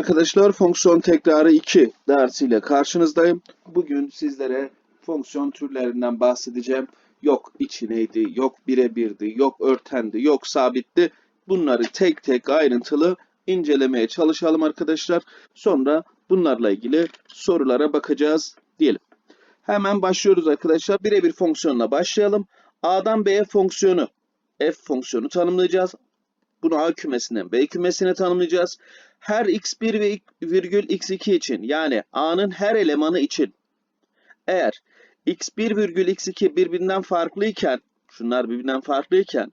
arkadaşlar. Fonksiyon tekrarı 2 dersiyle karşınızdayım. Bugün sizlere fonksiyon türlerinden bahsedeceğim. Yok içineydi, yok birebirdi, yok örtendi, yok sabitti. Bunları tek tek ayrıntılı incelemeye çalışalım arkadaşlar. Sonra bunlarla ilgili sorulara bakacağız diyelim. Hemen başlıyoruz arkadaşlar. Birebir fonksiyonla başlayalım. A'dan B'ye fonksiyonu, f fonksiyonu tanımlayacağız. Bunu A kümesinden B kümesine tanımlayacağız. Her x1 ve virgül x2 için yani A'nın her elemanı için eğer x1 virgül x2 birbirinden farklıyken şunlar birbirinden farklıyken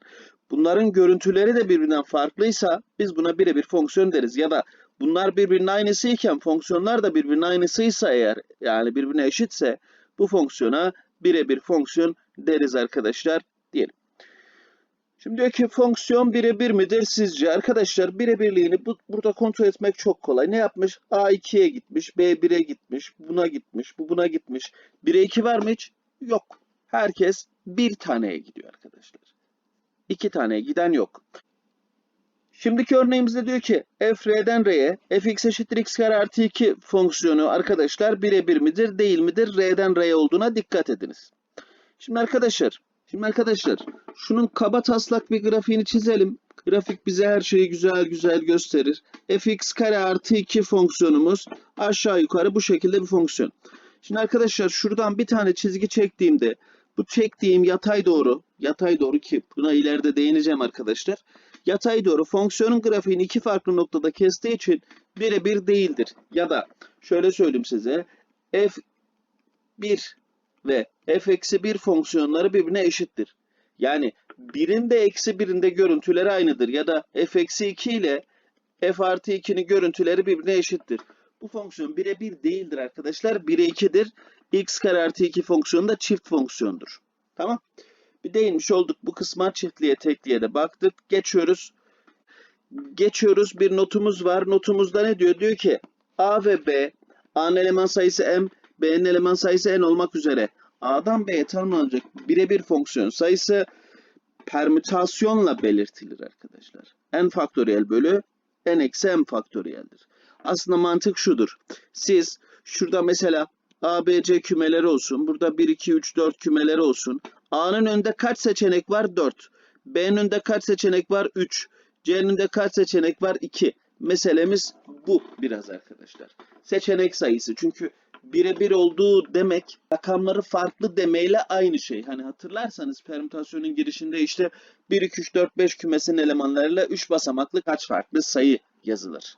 bunların görüntüleri de birbirinden farklıysa biz buna birebir fonksiyon deriz. Ya da bunlar birbirinin aynısıyken fonksiyonlar da birbirinin aynısıysa eğer yani birbirine eşitse bu fonksiyona birebir fonksiyon deriz arkadaşlar diyelim. Şimdi diyor ki fonksiyon birebir midir sizce? Arkadaşlar birebirliğini bu, burada kontrol etmek çok kolay. Ne yapmış? A 2'ye gitmiş, B 1'e gitmiş, buna gitmiş, bu buna gitmiş. 1'e 2 var mı hiç? Yok. Herkes bir taneye gidiyor arkadaşlar. İki taneye giden yok. Şimdiki örneğimizde diyor ki f r'den r'ye fx eşittir x kare artı 2 fonksiyonu arkadaşlar birebir midir değil midir? r'den r'ye olduğuna dikkat ediniz. Şimdi arkadaşlar Şimdi arkadaşlar şunun kaba taslak bir grafiğini çizelim. Grafik bize her şeyi güzel güzel gösterir. fx kare artı 2 fonksiyonumuz aşağı yukarı bu şekilde bir fonksiyon. Şimdi arkadaşlar şuradan bir tane çizgi çektiğimde bu çektiğim yatay doğru, yatay doğru ki buna ileride değineceğim arkadaşlar. Yatay doğru fonksiyonun grafiğini iki farklı noktada kestiği için birebir değildir. Ya da şöyle söyleyeyim size f1 ve f eksi 1 fonksiyonları birbirine eşittir. Yani birinde eksi birinde görüntüleri aynıdır. Ya da f eksi 2 ile f artı 2'nin görüntüleri birbirine eşittir. Bu fonksiyon birebir değildir arkadaşlar. 1'e 2'dir. x kare artı 2 fonksiyonu da çift fonksiyondur. Tamam. Bir değinmiş olduk. Bu kısma çiftliğe tekliğe de baktık. Geçiyoruz. Geçiyoruz. Bir notumuz var. Notumuzda ne diyor? Diyor ki a ve b a'nın eleman sayısı m B'nin eleman sayısı n olmak üzere A'dan B'ye tanımlanacak birebir fonksiyon sayısı permütasyonla belirtilir arkadaşlar. n faktöriyel bölü n eksi m faktöriyeldir. Aslında mantık şudur. Siz şurada mesela A, B, C kümeleri olsun. Burada 1, 2, 3, 4 kümeleri olsun. A'nın önünde kaç seçenek var? 4. B'nin önünde kaç seçenek var? 3. C'nin önünde kaç seçenek var? 2. Meselemiz bu biraz arkadaşlar. Seçenek sayısı. Çünkü birebir olduğu demek rakamları farklı demeyle aynı şey. Hani hatırlarsanız permütasyonun girişinde işte 1, 2, 3, 4, 5 kümesinin elemanlarıyla 3 basamaklı kaç farklı sayı yazılır.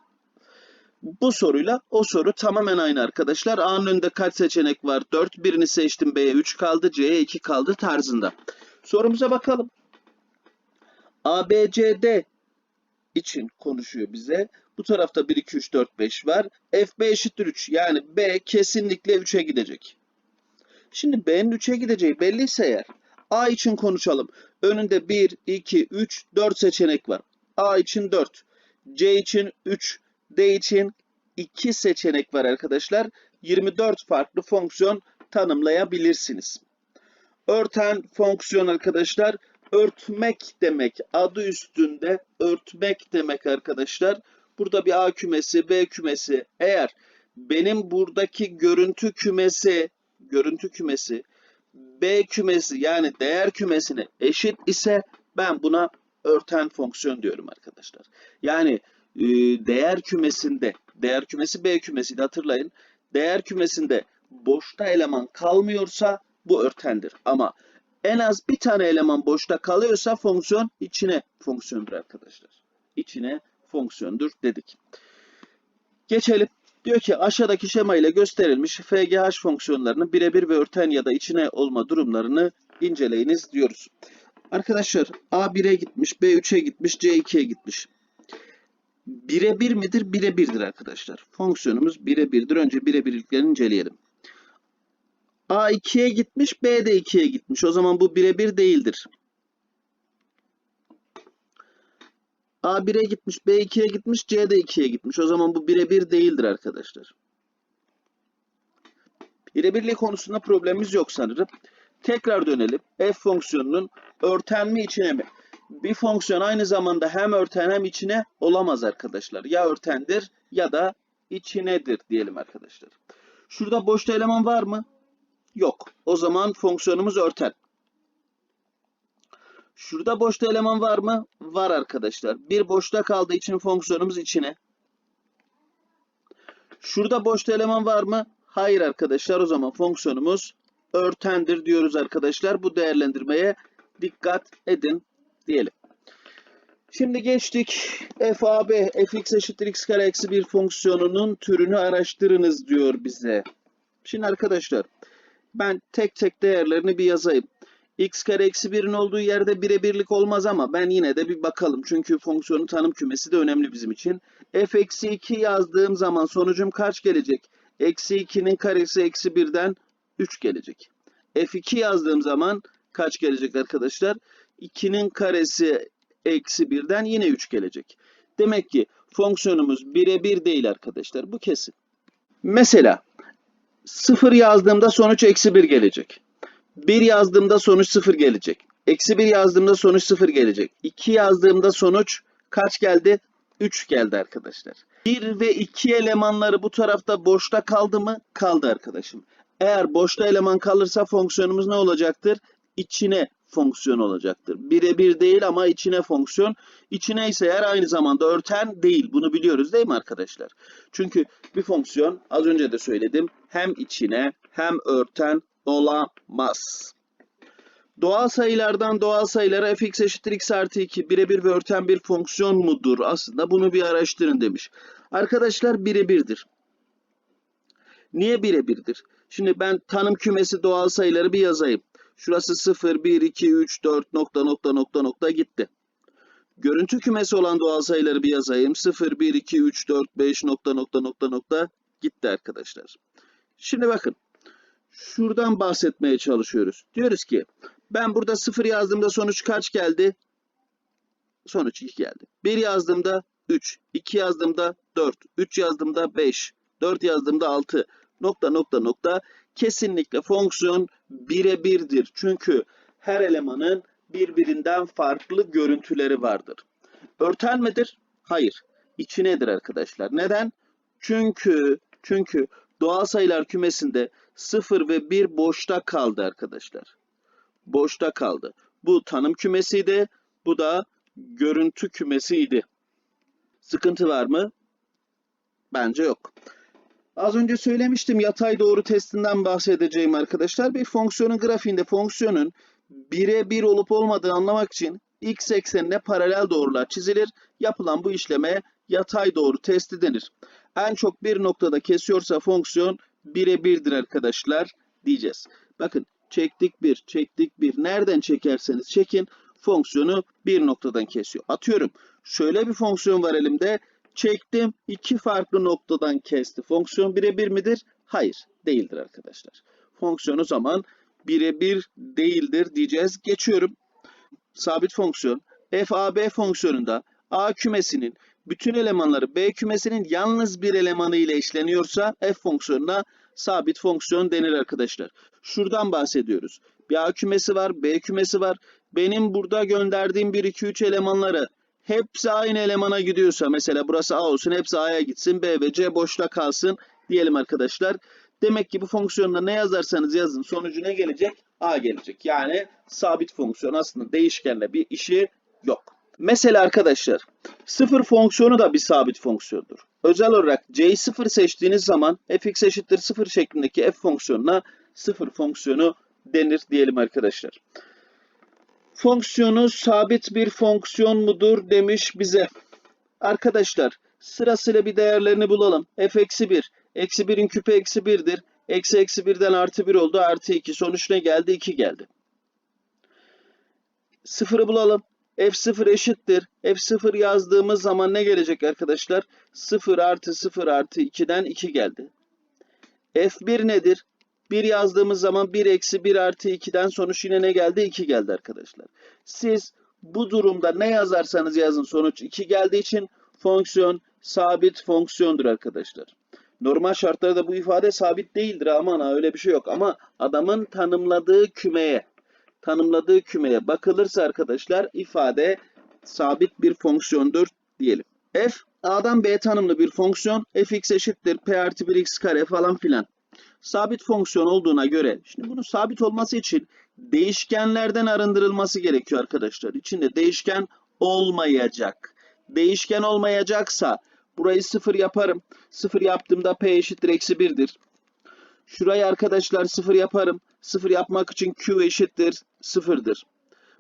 Bu soruyla o soru tamamen aynı arkadaşlar. A'nın önünde kaç seçenek var? 4. Birini seçtim B'ye 3 kaldı. C'ye 2 kaldı tarzında. Sorumuza bakalım. ABCD için konuşuyor bize. Bu tarafta 1, 2, 3, 4, 5 var. FB eşittir 3. Yani B kesinlikle 3'e gidecek. Şimdi B'nin 3'e gideceği belliyse eğer A için konuşalım. Önünde 1, 2, 3, 4 seçenek var. A için 4. C için 3. D için 2 seçenek var arkadaşlar. 24 farklı fonksiyon tanımlayabilirsiniz. Örten fonksiyon arkadaşlar örtmek demek. Adı üstünde örtmek demek arkadaşlar. Burada bir A kümesi, B kümesi. Eğer benim buradaki görüntü kümesi, görüntü kümesi B kümesi yani değer kümesine eşit ise ben buna örten fonksiyon diyorum arkadaşlar. Yani e, değer kümesinde, değer kümesi B kümesiydi hatırlayın. Değer kümesinde boşta eleman kalmıyorsa bu örtendir. Ama en az bir tane eleman boşta kalıyorsa fonksiyon içine fonksiyondur arkadaşlar. İçine fonksiyondur dedik. Geçelim. Diyor ki aşağıdaki şema ile gösterilmiş FGH fonksiyonlarının birebir ve örten ya da içine olma durumlarını inceleyiniz diyoruz. Arkadaşlar A 1'e gitmiş, B 3'e gitmiş, C 2'ye gitmiş. Birebir midir? Birebirdir arkadaşlar. Fonksiyonumuz birebirdir. Önce birebirliklerini inceleyelim. A 2'ye gitmiş, B de 2'ye gitmiş. O zaman bu birebir değildir. A 1'e gitmiş, B 2'ye gitmiş, C de 2'ye gitmiş. O zaman bu birebir değildir arkadaşlar. Birebirliği konusunda problemimiz yok sanırım. Tekrar dönelim. F fonksiyonunun örten mi içine mi? Bir fonksiyon aynı zamanda hem örten hem içine olamaz arkadaşlar. Ya örtendir ya da içinedir diyelim arkadaşlar. Şurada boşta eleman var mı? Yok. O zaman fonksiyonumuz örten. Şurada boşta eleman var mı? Var arkadaşlar. Bir boşta kaldığı için fonksiyonumuz içine. Şurada boşta eleman var mı? Hayır arkadaşlar. O zaman fonksiyonumuz örtendir diyoruz arkadaşlar. Bu değerlendirmeye dikkat edin diyelim. Şimdi geçtik fab fx eşittir x kare eksi bir fonksiyonunun türünü araştırınız diyor bize. Şimdi arkadaşlar ben tek tek değerlerini bir yazayım. X kare eksi 1'in olduğu yerde birebirlik olmaz ama ben yine de bir bakalım. Çünkü fonksiyonun tanım kümesi de önemli bizim için. f eksi 2 yazdığım zaman sonucum kaç gelecek? Eksi 2'nin karesi eksi 1'den 3 gelecek. f2 yazdığım zaman kaç gelecek arkadaşlar? 2'nin karesi eksi 1'den yine 3 gelecek. Demek ki fonksiyonumuz birebir değil arkadaşlar. Bu kesin. Mesela 0 yazdığımda sonuç eksi 1 gelecek. 1 yazdığımda sonuç 0 gelecek. Eksi 1 yazdığımda sonuç 0 gelecek. 2 yazdığımda sonuç kaç geldi? 3 geldi arkadaşlar. 1 ve 2 elemanları bu tarafta boşta kaldı mı? Kaldı arkadaşım. Eğer boşta eleman kalırsa fonksiyonumuz ne olacaktır? İçine fonksiyon olacaktır. Birebir değil ama içine fonksiyon. İçine ise eğer aynı zamanda örten değil. Bunu biliyoruz değil mi arkadaşlar? Çünkü bir fonksiyon az önce de söyledim hem içine hem örten olamaz. Doğal sayılardan doğal sayılara fx eşittir x artı 2 birebir ve örten bir fonksiyon mudur? Aslında bunu bir araştırın demiş. Arkadaşlar birebirdir. Niye birebirdir? Şimdi ben tanım kümesi doğal sayıları bir yazayım. Şurası 0, 1, 2, 3, 4 nokta nokta nokta nokta gitti. Görüntü kümesi olan doğal sayıları bir yazayım. 0, 1, 2, 3, 4, 5 nokta nokta nokta nokta gitti arkadaşlar. Şimdi bakın. Şuradan bahsetmeye çalışıyoruz. Diyoruz ki ben burada 0 yazdığımda sonuç kaç geldi? Sonuç 2 geldi. 1 yazdığımda 3, 2 yazdığımda 4, 3 yazdığımda 5, 4 yazdığımda 6 nokta nokta nokta kesinlikle fonksiyon birebirdir. Çünkü her elemanın birbirinden farklı görüntüleri vardır. Örten midir? Hayır. İçinedir arkadaşlar. Neden? Çünkü çünkü doğal sayılar kümesinde 0 ve 1 boşta kaldı arkadaşlar. Boşta kaldı. Bu tanım kümesiydi. Bu da görüntü kümesiydi. Sıkıntı var mı? Bence yok. Az önce söylemiştim yatay doğru testinden bahsedeceğim arkadaşlar. Bir fonksiyonun grafiğinde fonksiyonun birebir olup olmadığını anlamak için x eksenine paralel doğrular çizilir. Yapılan bu işleme yatay doğru testi denir. En çok bir noktada kesiyorsa fonksiyon birebirdir arkadaşlar diyeceğiz. Bakın çektik bir, çektik bir. Nereden çekerseniz çekin fonksiyonu bir noktadan kesiyor. Atıyorum şöyle bir fonksiyon var elimde. Çektim iki farklı noktadan kesti. Fonksiyon birebir midir? Hayır değildir arkadaşlar. Fonksiyon o zaman birebir değildir diyeceğiz. Geçiyorum. Sabit fonksiyon. FAB fonksiyonunda A kümesinin bütün elemanları B kümesinin yalnız bir elemanı ile eşleniyorsa f fonksiyonuna sabit fonksiyon denir arkadaşlar. Şuradan bahsediyoruz. Bir A kümesi var, B kümesi var. Benim burada gönderdiğim 1, 2, 3 elemanları hepsi aynı elemana gidiyorsa mesela burası A olsun hepsi A'ya gitsin B ve C boşta kalsın diyelim arkadaşlar. Demek ki bu fonksiyonda ne yazarsanız yazın sonucu ne gelecek? A gelecek. Yani sabit fonksiyon aslında değişkenle bir işi yok. Mesela arkadaşlar sıfır fonksiyonu da bir sabit fonksiyondur. Özel olarak c'yi sıfır seçtiğiniz zaman fx eşittir sıfır şeklindeki f fonksiyonuna sıfır fonksiyonu denir diyelim arkadaşlar. Fonksiyonu sabit bir fonksiyon mudur demiş bize. Arkadaşlar sırasıyla bir değerlerini bulalım. f eksi 1. Eksi 1'in küpü eksi 1'dir. Eksi eksi 1'den artı 1 oldu. Artı 2. Sonuç ne geldi? 2 geldi. Sıfırı bulalım. F0 eşittir. F0 yazdığımız zaman ne gelecek arkadaşlar? 0 artı 0 artı 2'den 2 geldi. F1 nedir? 1 yazdığımız zaman 1 eksi 1 artı 2'den sonuç yine ne geldi? 2 geldi arkadaşlar. Siz bu durumda ne yazarsanız yazın sonuç 2 geldiği için fonksiyon sabit fonksiyondur arkadaşlar. Normal şartlarda bu ifade sabit değildir aman ha öyle bir şey yok ama adamın tanımladığı kümeye tanımladığı kümeye bakılırsa arkadaşlar ifade sabit bir fonksiyondur diyelim. f a'dan b tanımlı bir fonksiyon fx eşittir p artı 1x kare falan filan. Sabit fonksiyon olduğuna göre şimdi bunun sabit olması için değişkenlerden arındırılması gerekiyor arkadaşlar. İçinde değişken olmayacak. Değişken olmayacaksa burayı sıfır yaparım. Sıfır yaptığımda p eşittir eksi 1'dir. Şurayı arkadaşlar sıfır yaparım. Sıfır yapmak için q eşittir sıfırdır.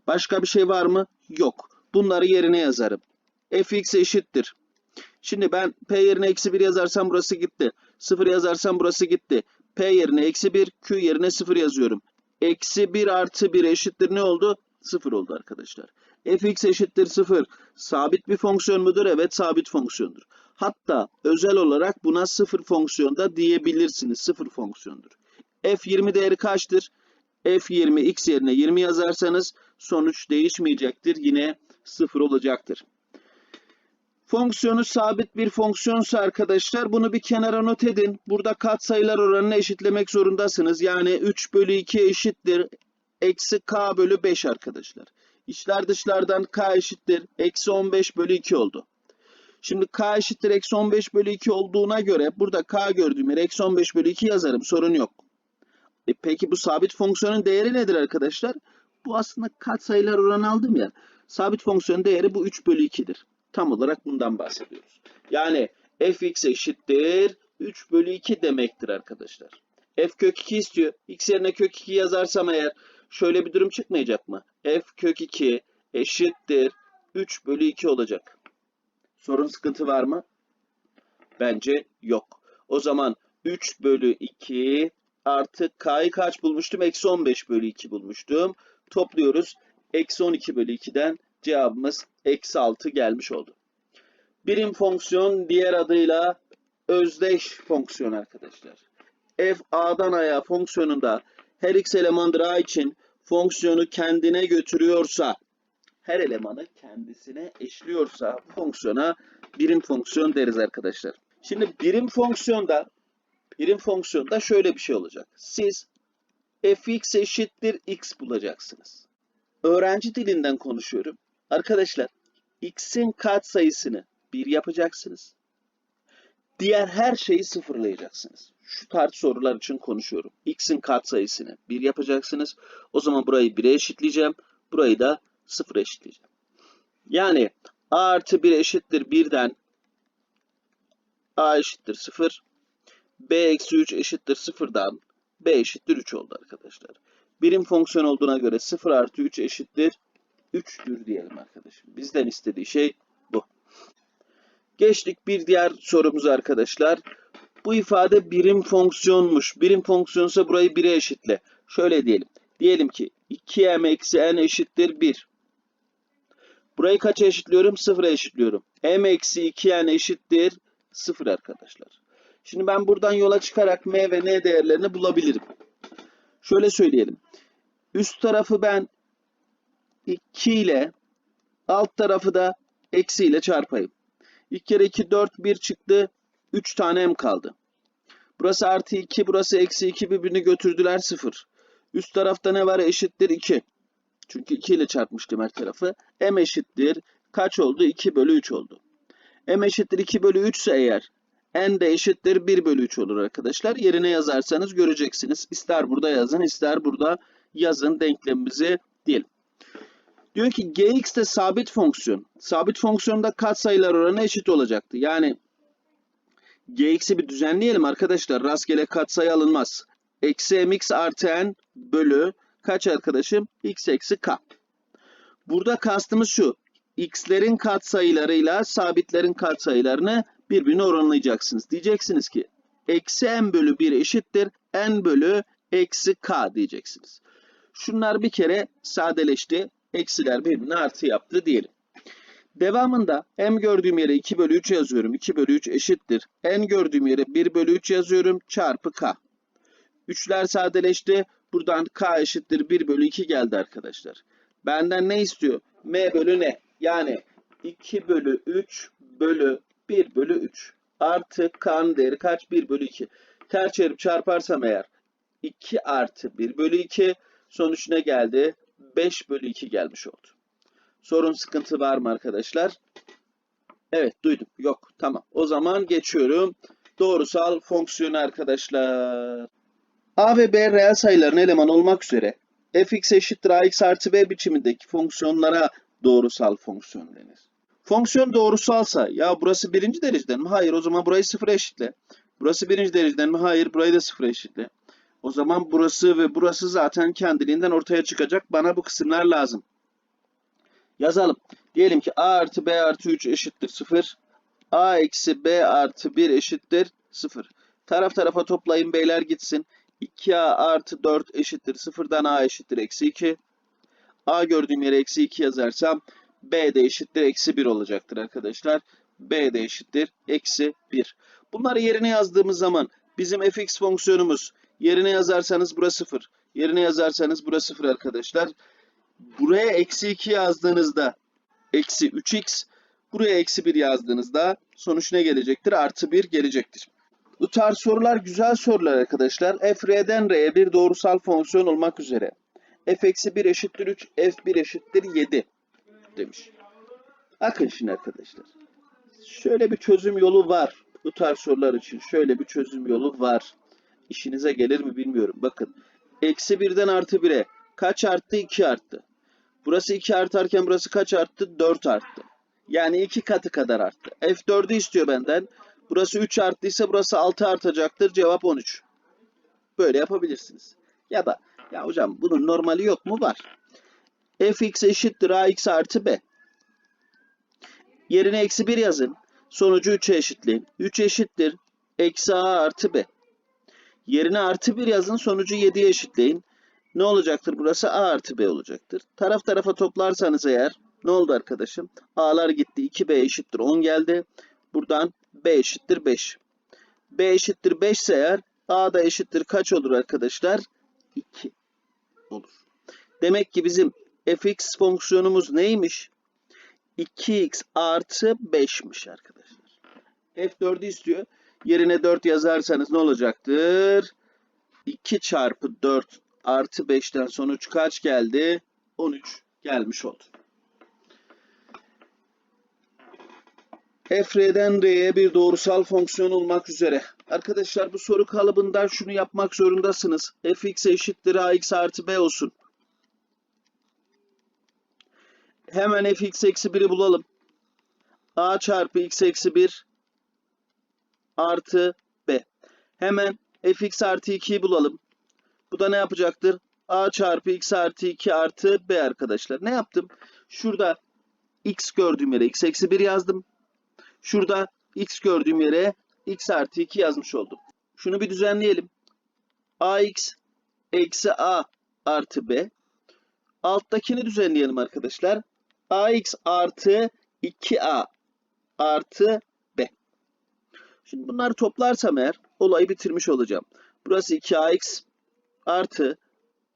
Başka bir şey var mı? Yok. Bunları yerine yazarım. fx eşittir. Şimdi ben p yerine eksi 1 yazarsam burası gitti. 0 yazarsam burası gitti. p yerine eksi 1, q yerine 0 yazıyorum. Eksi 1 artı 1 eşittir ne oldu? 0 oldu arkadaşlar. fx eşittir 0. Sabit bir fonksiyon mudur? Evet sabit fonksiyondur. Hatta özel olarak buna 0 fonksiyonda diyebilirsiniz. 0 fonksiyondur. F20 değeri kaçtır? f20 x yerine 20 yazarsanız sonuç değişmeyecektir. Yine 0 olacaktır. Fonksiyonu sabit bir fonksiyonsa arkadaşlar bunu bir kenara not edin. Burada katsayılar oranını eşitlemek zorundasınız. Yani 3 bölü 2 eşittir. Eksi k bölü 5 arkadaşlar. İçler dışlardan k eşittir. Eksi 15 bölü 2 oldu. Şimdi k eşittir eksi 15 bölü 2 olduğuna göre burada k gördüğüm yere eksi 15 bölü 2 yazarım. Sorun yok. E peki bu sabit fonksiyonun değeri nedir arkadaşlar? Bu aslında katsayılar oranı aldığım yer. Sabit fonksiyonun değeri bu 3 bölü 2'dir. Tam olarak bundan bahsediyoruz. Yani fx eşittir 3 bölü 2 demektir arkadaşlar. f kök 2 istiyor. x yerine kök 2 yazarsam eğer şöyle bir durum çıkmayacak mı? f kök 2 eşittir 3 bölü 2 olacak. Sorun sıkıntı var mı? Bence yok. O zaman 3 bölü 2 artı k'yı kaç bulmuştum? Eksi 15 bölü 2 bulmuştum. Topluyoruz. Eksi 12 bölü 2'den cevabımız eksi 6 gelmiş oldu. Birim fonksiyon diğer adıyla özdeş fonksiyon arkadaşlar. f a'dan a'ya fonksiyonunda her x elemandır a için fonksiyonu kendine götürüyorsa her elemanı kendisine eşliyorsa fonksiyona birim fonksiyon deriz arkadaşlar. Şimdi birim fonksiyonda birim fonksiyonda şöyle bir şey olacak. Siz fx eşittir x bulacaksınız. Öğrenci dilinden konuşuyorum. Arkadaşlar x'in katsayısını 1 yapacaksınız. Diğer her şeyi sıfırlayacaksınız. Şu tarz sorular için konuşuyorum. x'in katsayısını 1 yapacaksınız. O zaman burayı 1'e eşitleyeceğim. Burayı da 0'a eşitleyeceğim. Yani a artı 1 eşittir 1'den a eşittir 0. b eksi 3 eşittir 0'dan b eşittir 3 oldu arkadaşlar. Birim fonksiyon olduğuna göre 0 artı 3 eşittir 3'tür diyelim arkadaşım. Bizden istediği şey bu. Geçtik bir diğer sorumuza arkadaşlar. Bu ifade birim fonksiyonmuş. Birim fonksiyonsa burayı 1'e eşitle. Şöyle diyelim. Diyelim ki 2m eksi n eşittir 1. Burayı kaça eşitliyorum? 0'a eşitliyorum. m eksi 2n eşittir 0 arkadaşlar. Şimdi ben buradan yola çıkarak m ve n değerlerini bulabilirim. Şöyle söyleyelim. Üst tarafı ben 2 ile alt tarafı da eksi ile çarpayım. 2 kere 2 4 1 çıktı. 3 tane m kaldı. Burası artı 2 burası eksi 2 birbirini götürdüler 0. Üst tarafta ne var? Eşittir 2. Çünkü 2 ile çarpmıştım her tarafı. m eşittir. Kaç oldu? 2 bölü 3 oldu. m eşittir 2 bölü 3 ise eğer n de eşittir 1 bölü 3 olur arkadaşlar. Yerine yazarsanız göreceksiniz. İster burada yazın ister burada yazın denklemimizi diyelim. Diyor ki gx de sabit fonksiyon. Sabit fonksiyonda katsayılar oranı eşit olacaktı. Yani gx'i bir düzenleyelim arkadaşlar. Rastgele katsayı alınmaz. Eksi mx artı n bölü kaç arkadaşım? x eksi k. Burada kastımız şu. x'lerin katsayılarıyla sabitlerin katsayılarını birbirine oranlayacaksınız. Diyeceksiniz ki eksi n bölü 1 eşittir n bölü eksi k diyeceksiniz. Şunlar bir kere sadeleşti. Eksiler birbirine artı yaptı diyelim. Devamında m gördüğüm yere 2 bölü 3 yazıyorum. 2 bölü 3 eşittir. n gördüğüm yere 1 bölü 3 yazıyorum. Çarpı k. 3'ler sadeleşti. Buradan k eşittir 1 bölü 2 geldi arkadaşlar. Benden ne istiyor? m bölü ne? Yani 2 bölü 3 bölü 1 bölü 3 artı k'nın değeri kaç? 1 bölü 2. Ters çevirip çarparsam eğer 2 artı 1 bölü 2 sonuç ne geldi? 5 bölü 2 gelmiş oldu. Sorun sıkıntı var mı arkadaşlar? Evet duydum. Yok tamam. O zaman geçiyorum. Doğrusal fonksiyon arkadaşlar. A ve B reel sayıların elemanı olmak üzere fx eşittir ax artı b biçimindeki fonksiyonlara doğrusal fonksiyon denir. Fonksiyon doğrusalsa ya burası birinci dereceden mi? Hayır o zaman burayı sıfıra eşitle. Burası birinci dereceden mi? Hayır burayı da sıfıra eşitle. O zaman burası ve burası zaten kendiliğinden ortaya çıkacak. Bana bu kısımlar lazım. Yazalım. Diyelim ki a artı b artı 3 eşittir 0. a eksi b artı 1 eşittir 0. Taraf tarafa toplayın beyler gitsin. 2a artı 4 eşittir 0'dan a eşittir eksi 2. a gördüğüm yere eksi 2 yazarsam b de eşittir eksi 1 olacaktır arkadaşlar. b de eşittir eksi 1. Bunları yerine yazdığımız zaman bizim fx fonksiyonumuz yerine yazarsanız burası 0. Yerine yazarsanız burası 0 arkadaşlar. Buraya eksi 2 yazdığınızda eksi 3x. Buraya eksi 1 yazdığınızda sonuç ne gelecektir? Artı 1 gelecektir. Bu tarz sorular güzel sorular arkadaşlar. f r'den r'ye bir doğrusal fonksiyon olmak üzere. f eksi 1 eşittir 3, f 1 eşittir 7 demiş. Bakın şimdi arkadaşlar. Şöyle bir çözüm yolu var. Bu tarz sorular için şöyle bir çözüm yolu var. İşinize gelir mi bilmiyorum. Bakın. Eksi 1'den artı 1'e kaç arttı? 2 arttı. Burası 2 artarken burası kaç arttı? 4 arttı. Yani 2 katı kadar arttı. F4'ü istiyor benden. Burası 3 arttıysa burası 6 artacaktır. Cevap 13. Böyle yapabilirsiniz. Ya da ya hocam bunun normali yok mu? Var. Fx eşittir ax artı b. Yerine eksi 1 yazın. Sonucu 3'e eşitleyin. 3 eşittir. Eksi a artı b. Yerine artı 1 yazın. Sonucu 7'ye eşitleyin. Ne olacaktır burası? A artı B olacaktır. Taraf tarafa toplarsanız eğer ne oldu arkadaşım? A'lar gitti. 2B eşittir 10 geldi. Buradan B eşittir 5. B eşittir 5 ise eğer A da eşittir kaç olur arkadaşlar? 2 olur. Demek ki bizim fx fonksiyonumuz neymiş? 2x artı 5'miş arkadaşlar. F4'ü istiyor. Yerine 4 yazarsanız ne olacaktır? 2 çarpı 4 artı 5'ten sonuç kaç geldi? 13 gelmiş oldu. f r'den r'ye bir doğrusal fonksiyon olmak üzere. Arkadaşlar bu soru kalıbından şunu yapmak zorundasınız. fx eşittir ax artı b olsun. Hemen fx eksi 1'i bulalım. a çarpı x eksi 1 artı b. Hemen fx artı 2'yi bulalım. Bu da ne yapacaktır? a çarpı x artı 2 artı b arkadaşlar. Ne yaptım? Şurada x gördüğüm yere x eksi 1 yazdım. Şurada x gördüğüm yere x artı 2 yazmış oldum. Şunu bir düzenleyelim. ax eksi a artı b. Alttakini düzenleyelim arkadaşlar. Ax artı 2a artı b. Şimdi bunları toplarsam eğer olayı bitirmiş olacağım. Burası 2ax artı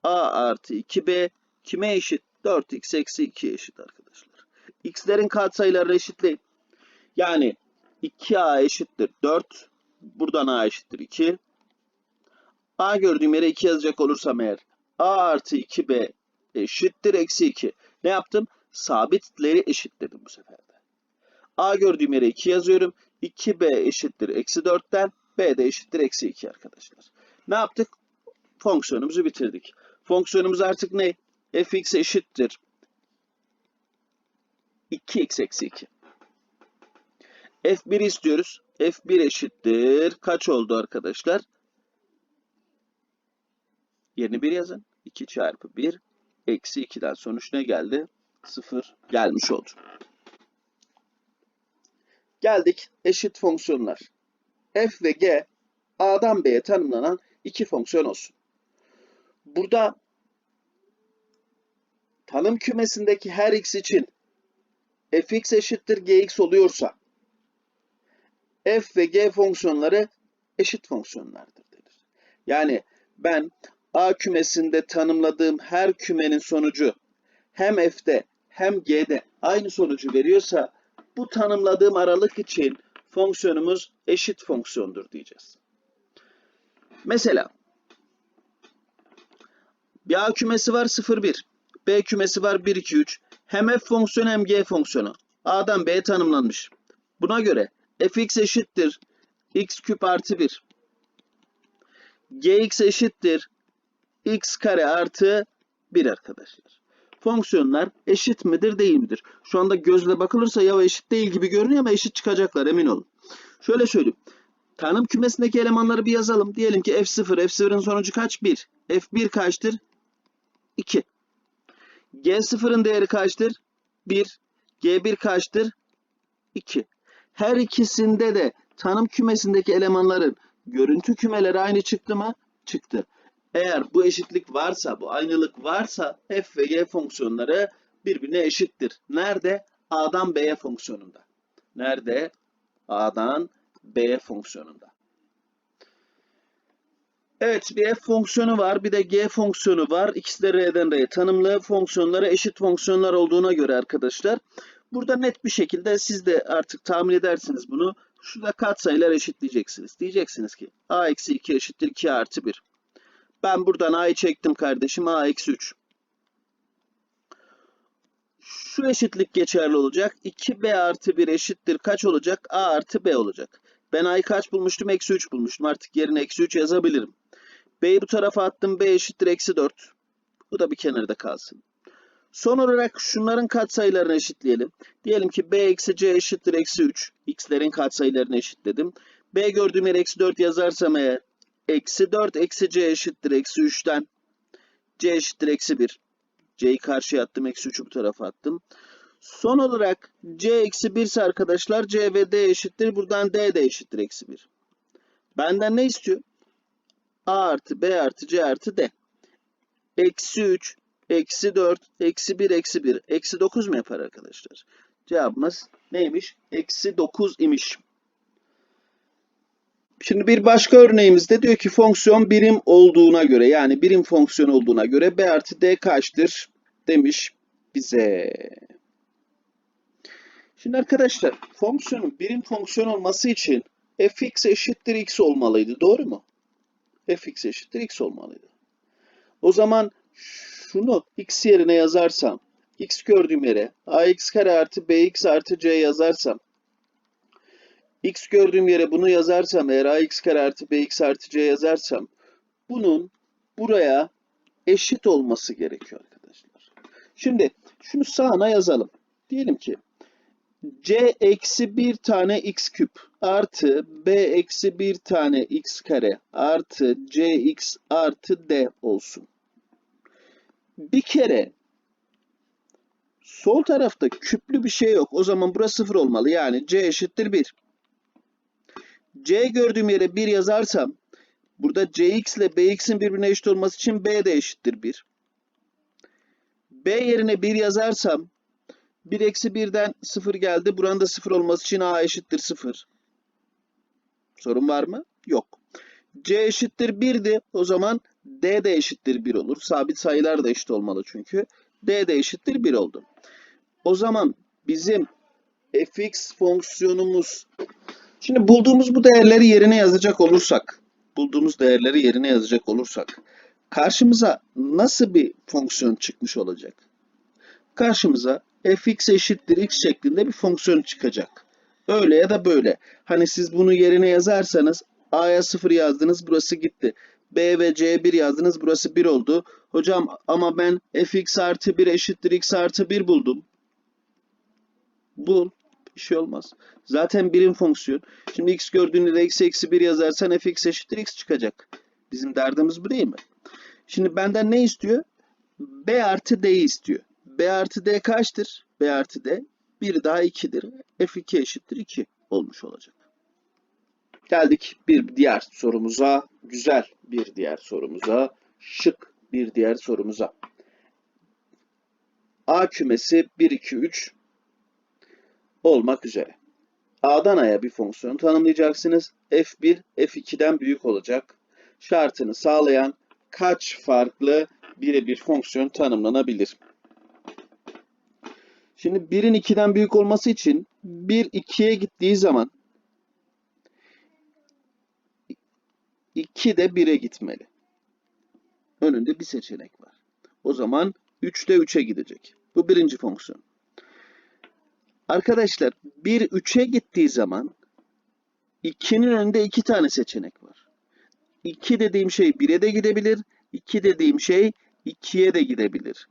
a artı 2b kime eşit? 4x eksi 2 eşit arkadaşlar. x'lerin katsayılarını eşitleyin. Yani 2a eşittir 4. Buradan a eşittir 2. a gördüğüm yere 2 yazacak olursam eğer a artı 2b eşittir eksi 2. Ne yaptım? Sabitleri eşitledim bu sefer de. a gördüğüm yere 2 yazıyorum. 2b eşittir eksi 4'ten b de eşittir eksi 2 arkadaşlar. Ne yaptık? Fonksiyonumuzu bitirdik. Fonksiyonumuz artık ne? fx eşittir 2x eksi 2. F1 istiyoruz. F1 eşittir. Kaç oldu arkadaşlar? Yerini 1 yazın. 2 çarpı 1 eksi 2'den sonuç ne geldi? 0 gelmiş oldu. Geldik eşit fonksiyonlar. F ve G A'dan B'ye tanımlanan iki fonksiyon olsun. Burada tanım kümesindeki her x için fx eşittir gx oluyorsa f ve g fonksiyonları eşit fonksiyonlardır denir. Yani ben A kümesinde tanımladığım her kümenin sonucu hem f'de hem g'de aynı sonucu veriyorsa bu tanımladığım aralık için fonksiyonumuz eşit fonksiyondur diyeceğiz. Mesela bir A kümesi var 0 1. B kümesi var 1 2 3. Hem f fonksiyonu hem g fonksiyonu. A'dan B'ye tanımlanmış. Buna göre fx eşittir x küp artı 1. gx eşittir x kare artı 1 arkadaşlar. Fonksiyonlar eşit midir değil midir? Şu anda gözle bakılırsa ya eşit değil gibi görünüyor ama eşit çıkacaklar emin olun. Şöyle söyleyeyim. Tanım kümesindeki elemanları bir yazalım. Diyelim ki f0. F0'ın sonucu kaç? 1. f1 kaçtır? 2. G0'ın değeri kaçtır? 1. G1 kaçtır? 2. Her ikisinde de tanım kümesindeki elemanların görüntü kümeleri aynı çıktı mı? Çıktı. Eğer bu eşitlik varsa, bu aynılık varsa f ve y fonksiyonları birbirine eşittir. Nerede? A'dan B'ye fonksiyonunda. Nerede? A'dan B fonksiyonunda. Evet bir f fonksiyonu var bir de g fonksiyonu var. İkisi de r'den r'ye tanımlı fonksiyonlara eşit fonksiyonlar olduğuna göre arkadaşlar. Burada net bir şekilde siz de artık tahmin edersiniz bunu. Şurada katsayılar eşitleyeceksiniz. Diyeceksiniz ki a eksi 2 eşittir 2 artı 1. Ben buradan a'yı çektim kardeşim a eksi 3. Şu eşitlik geçerli olacak. 2b artı 1 eşittir kaç olacak? a artı b olacak. Ben a'yı kaç bulmuştum? Eksi 3 bulmuştum. Artık yerine eksi 3 yazabilirim. B'yi bu tarafa attım. B eşittir eksi 4. Bu da bir kenarda kalsın. Son olarak şunların katsayılarını eşitleyelim. Diyelim ki B eksi C eşittir eksi 3. X'lerin katsayılarını eşitledim. B gördüğüm yere eksi 4 yazarsam eğer eksi 4 eksi C eşittir eksi 3'ten C eşittir eksi 1. C'yi karşıya attım. Eksi 3'ü bu tarafa attım. Son olarak C eksi 1 ise arkadaşlar C ve D eşittir. Buradan D de eşittir eksi 1. Benden ne istiyor? A artı B artı C artı D. Eksi 3, eksi 4, eksi 1, eksi 1. Eksi 9 mu yapar arkadaşlar? Cevabımız neymiş? Eksi 9 imiş. Şimdi bir başka örneğimizde diyor ki fonksiyon birim olduğuna göre yani birim fonksiyon olduğuna göre B artı D kaçtır demiş bize. Şimdi arkadaşlar fonksiyonun birim fonksiyon olması için fx eşittir x olmalıydı. Doğru mu? fx eşittir x olmalıydı. O zaman şunu x yerine yazarsam, x gördüğüm yere ax kare artı bx artı c yazarsam, x gördüğüm yere bunu yazarsam, eğer ax kare artı bx artı c yazarsam, bunun buraya eşit olması gerekiyor arkadaşlar. Şimdi şunu sağına yazalım. Diyelim ki c eksi bir tane x küp artı b eksi bir tane x kare artı cx artı d olsun. Bir kere sol tarafta küplü bir şey yok. O zaman burası sıfır olmalı. Yani c eşittir 1. c gördüğüm yere 1 yazarsam burada cx ile bx'in birbirine eşit olması için b de eşittir 1. b yerine 1 yazarsam 1 eksi 1'den 0 geldi. Buranın da 0 olması için a eşittir 0. Sorun var mı? Yok. c eşittir 1'di. O zaman d de eşittir 1 olur. Sabit sayılar da eşit olmalı çünkü. d de eşittir 1 oldu. O zaman bizim fx fonksiyonumuz şimdi bulduğumuz bu değerleri yerine yazacak olursak bulduğumuz değerleri yerine yazacak olursak karşımıza nasıl bir fonksiyon çıkmış olacak? Karşımıza fx eşittir x şeklinde bir fonksiyon çıkacak. Öyle ya da böyle. Hani siz bunu yerine yazarsanız a'ya 0 yazdınız burası gitti. b ve c'ye 1 yazdınız burası 1 oldu. Hocam ama ben fx artı 1 eşittir x artı 1 buldum. Bul. Bir şey olmaz. Zaten birim fonksiyon. Şimdi x gördüğünde eksi eksi 1 yazarsan fx eşittir x çıkacak. Bizim derdimiz bu değil mi? Şimdi benden ne istiyor? b artı d'yi istiyor. b artı d kaçtır? b artı d 1 daha 2'dir. f2 eşittir 2 olmuş olacak. Geldik bir diğer sorumuza. Güzel bir diğer sorumuza. Şık bir diğer sorumuza. A kümesi 1, 2, 3 olmak üzere. A'dan A'ya bir fonksiyon tanımlayacaksınız. F1, F2'den büyük olacak. Şartını sağlayan kaç farklı birebir fonksiyon tanımlanabilir? Şimdi 1'in 2'den büyük olması için 1 2'ye gittiği zaman 2 de 1'e gitmeli. Önünde bir seçenek var. O zaman 3 de 3'e gidecek. Bu birinci fonksiyon. Arkadaşlar 1 3'e gittiği zaman 2'nin önünde 2 tane seçenek var. 2 dediğim şey 1'e de gidebilir. 2 dediğim şey 2'ye de gidebilir.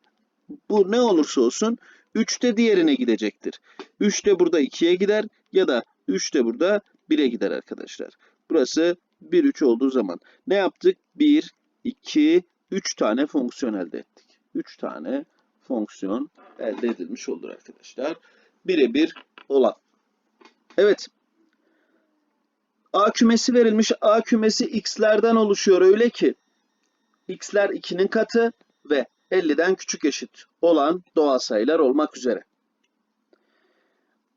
Bu ne olursa olsun 3 de diğerine gidecektir. 3 de burada 2'ye gider ya da 3 de burada 1'e gider arkadaşlar. Burası 1 3 olduğu zaman ne yaptık? 1 2 3 tane fonksiyon elde ettik. 3 tane fonksiyon elde edilmiş olur arkadaşlar. Birebir olan. Evet. A kümesi verilmiş. A kümesi x'lerden oluşuyor öyle ki x'ler 2'nin katı ve 50'den küçük eşit olan doğal sayılar olmak üzere.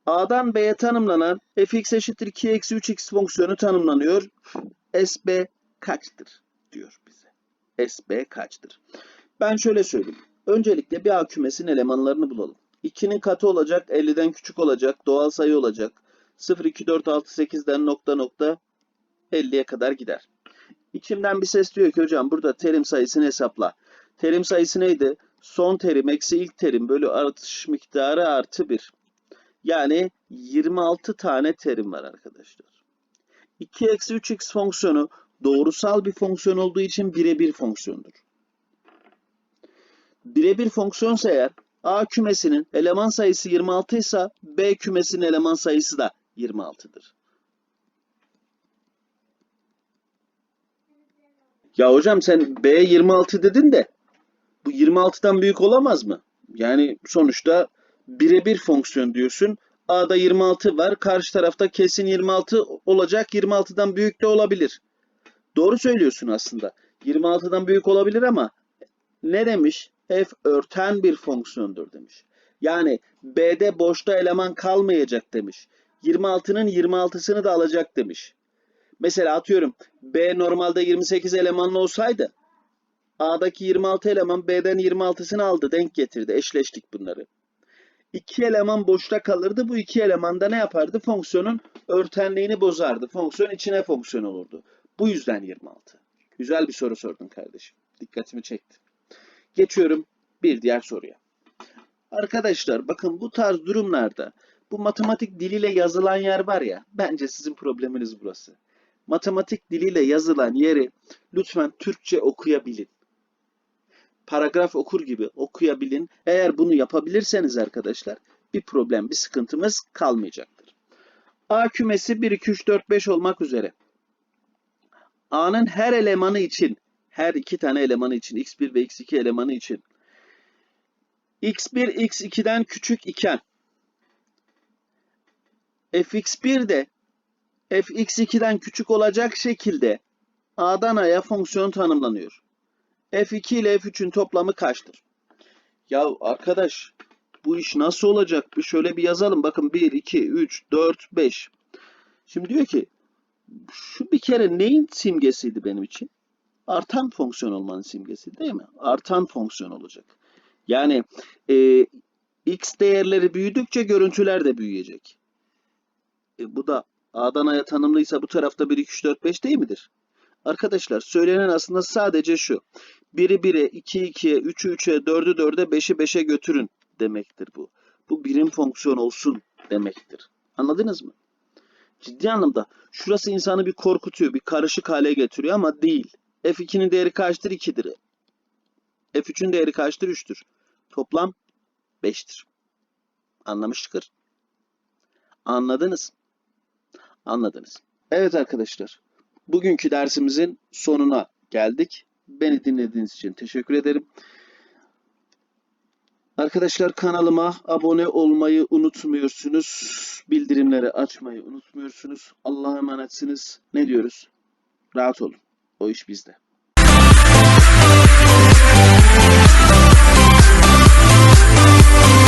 A'dan B'ye tanımlanan fx eşittir 2 eksi 3x fonksiyonu tanımlanıyor. SB kaçtır diyor bize. SB kaçtır? Ben şöyle söyleyeyim. Öncelikle bir A kümesinin elemanlarını bulalım. 2'nin katı olacak, 50'den küçük olacak, doğal sayı olacak. 0, 2, 4, 6, 8'den nokta nokta 50'ye kadar gider. İçimden bir ses diyor ki hocam burada terim sayısını hesapla. Terim sayısı neydi? Son terim eksi ilk terim bölü artış miktarı artı 1. Yani 26 tane terim var arkadaşlar. 2 eksi 3x fonksiyonu doğrusal bir fonksiyon olduğu için birebir fonksiyondur. Birebir fonksiyonsa eğer A kümesinin eleman sayısı 26 ise B kümesinin eleman sayısı da 26'dır. Ya hocam sen B 26 dedin de bu 26'dan büyük olamaz mı? Yani sonuçta birebir fonksiyon diyorsun. A'da 26 var. Karşı tarafta kesin 26 olacak. 26'dan büyük de olabilir. Doğru söylüyorsun aslında. 26'dan büyük olabilir ama ne demiş? F örten bir fonksiyondur demiş. Yani B'de boşta eleman kalmayacak demiş. 26'nın 26'sını da alacak demiş. Mesela atıyorum B normalde 28 elemanlı olsaydı A'daki 26 eleman B'den 26'sını aldı, denk getirdi. Eşleştik bunları. İki eleman boşta kalırdı. Bu iki eleman da ne yapardı? Fonksiyonun örtenliğini bozardı. Fonksiyon içine fonksiyon olurdu. Bu yüzden 26. Güzel bir soru sordun kardeşim. Dikkatimi çekti. Geçiyorum bir diğer soruya. Arkadaşlar bakın bu tarz durumlarda bu matematik diliyle yazılan yer var ya bence sizin probleminiz burası. Matematik diliyle yazılan yeri lütfen Türkçe okuyabilin. Paragraf okur gibi okuyabilin. Eğer bunu yapabilirseniz arkadaşlar bir problem, bir sıkıntımız kalmayacaktır. A kümesi 1, 2, 3, 4, 5 olmak üzere. A'nın her elemanı için, her iki tane elemanı için, x1 ve x2 elemanı için x1 x2'den küçük iken fx1 de fx2'den küçük olacak şekilde A'dan A'ya fonksiyon tanımlanıyor. f2 ile f3'ün toplamı kaçtır? Ya arkadaş bu iş nasıl olacak? Bir şöyle bir yazalım. Bakın 1, 2, 3, 4, 5. Şimdi diyor ki şu bir kere neyin simgesiydi benim için? Artan fonksiyon olmanın simgesi değil mi? Artan fonksiyon olacak. Yani e, x değerleri büyüdükçe görüntüler de büyüyecek. E, bu da A'dan A'ya tanımlıysa bu tarafta 1, 2, 3, 4, 5 değil midir? Arkadaşlar söylenen aslında sadece şu. 1'i 1'e, 2'yi 2'ye, 3'ü 3'e, 4'ü 4'e, 5'i 5'e götürün demektir bu. Bu birim fonksiyon olsun demektir. Anladınız mı? Ciddi anlamda şurası insanı bir korkutuyor, bir karışık hale getiriyor ama değil. F2'nin değeri kaçtır? 2'dir. F3'ün değeri kaçtır? 3'tür. Toplam 5'tir. Anlamıştık. Anladınız. Anladınız. Evet arkadaşlar. Bugünkü dersimizin sonuna geldik. Beni dinlediğiniz için teşekkür ederim. Arkadaşlar kanalıma abone olmayı unutmuyorsunuz. Bildirimleri açmayı unutmuyorsunuz. Allah'a emanetsiniz. Ne diyoruz? Rahat olun. O iş bizde.